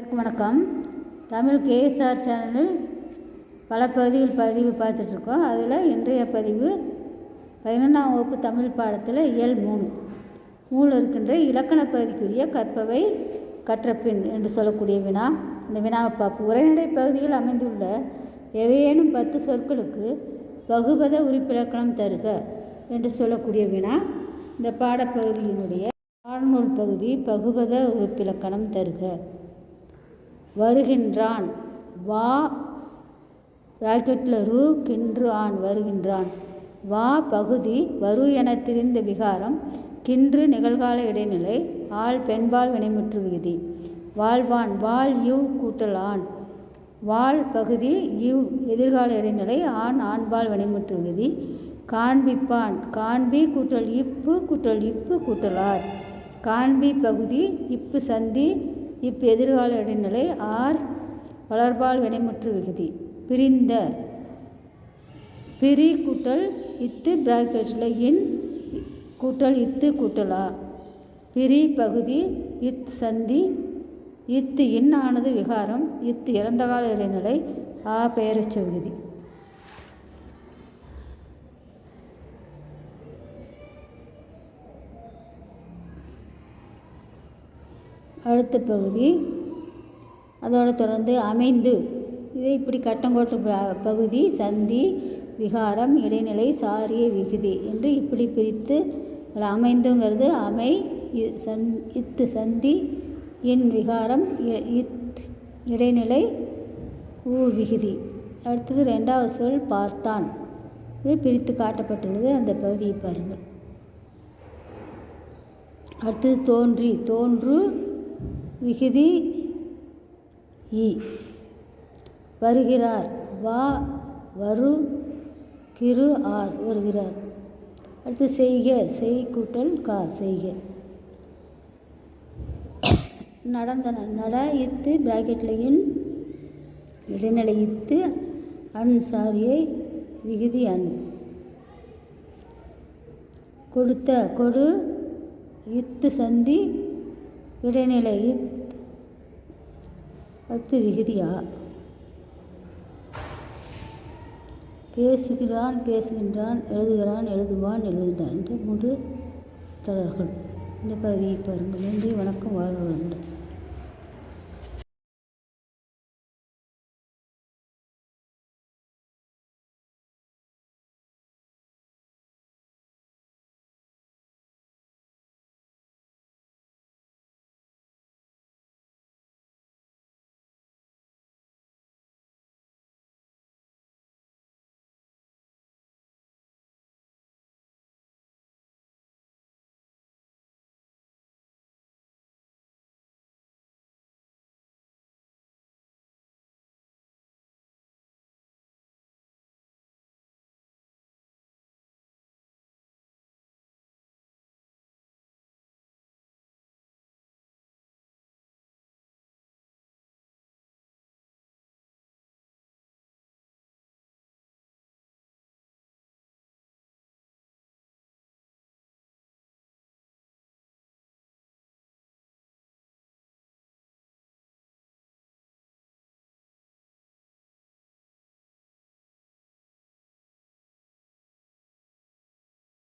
அனைவருக்கும் வணக்கம். தமிழ் கேஎஸ்ஆர் சேனலில் பல பகுதிகள் பதிவு பார்த்துட்ருக்கோம். அதில் இன்றைய பதிவு பதினொன்றாம் வகுப்பு தமிழ் பாடத்தில் இயல் மூணு. மூணு இருக்கின்ற இலக்கண பகுதிக்குரிய கற்பவை கற்றப்பின் என்று சொல்லக்கூடிய வினா. இந்த வினாவை பார்ப்போம். உரைநடை பகுதியில் அமைந்துள்ள எவையேனும் பத்து சொற்களுக்கு பகுபத உறுப்பிலக்கணம் தருக என்று சொல்லக்கூடிய வினா. இந்த பாடப்பகுதியினுடைய பாடநூல் பகுதி பகுபத உறுப்பிலக்கணம் தருக. வருகின்றான். வா ராக்கெட்டில் ரூ கின்று ஆண் வருகின்றான். வா பகுதி வரு என திரிந்த விகாரம் கின்று நிகழ்கால இடைநிலை ஆள் பெண்பால் வினைமுற்று விகுதி. வாழ்வான் வாழ் யூ கூட்டல் ஆண் வாழ் பகுதி யூ எதிர்கால இடைநிலை ஆண் ஆண்பால் வினைமுற்று விகுதி. காண்பிப்பான் காண்பி கூட்டல் இப்பு கூட்டல் இப்பு கூட்டலார் காண்பி பகுதி இப்பு சந்தி இப் எதிர்கால இடைநிலை ஆர் வளர்பால் வினைமுற்று விகுதி. பிரிந்த பிரி கூட்டல் இத்து பிராக்கெட்டில் இன் கூட்டல் இத்து கூட்டலா. பிரி பகுதி இத் சந்தி இத்து இன் ஆனது விகாரம் இத்து இறந்த கால இடைநிலை ஆ பெயரச்ச விகுதி. அடுத்த பகுதி. அதோடு தொடர்ந்து அமைந்து. இது இப்படி கட்டங்கோட்டு ப- பகுதி சந்தி விகாரம் இடைநிலை சாரிய விகுதி என்று இப்படி பிரித்து அமைந்துங்கிறது. அமை சந் இத்து சந்தி இன் விகாரம் இ- இத் இடைநிலை ஊ விகுதி. அடுத்தது ரெண்டாவது சொல் பார்த்தான். இது பிரித்து காட்டப்பட்டுள்ளது. அந்த பகுதியை பாருங்கள். அடுத்தது தோன்றி தோன்று விகுதி இ. வருகிறார். வா வரு கிரு ஆர். வருகிறார். அடுத்து செய்க செய் கூட்டல் கா. செய்க. நடந்தன நட இத்து பிராக்கெட்லையும் இடைநிலை இத்து அன் சாரியை விகுதி அன். கொடுத்த கொடு இத்து சந்தி இடைநிலை பத்து விகுதியா? பேசுகிறான் பேசுகின்றான் எழுதுகிறான் எழுதுவான் எழுதுகின்றான் என்று மூன்று தொடர்கள். இந்த பகுதியை பாருங்கள். நன்றி வணக்கம் வாழ்வு வளமுடன்.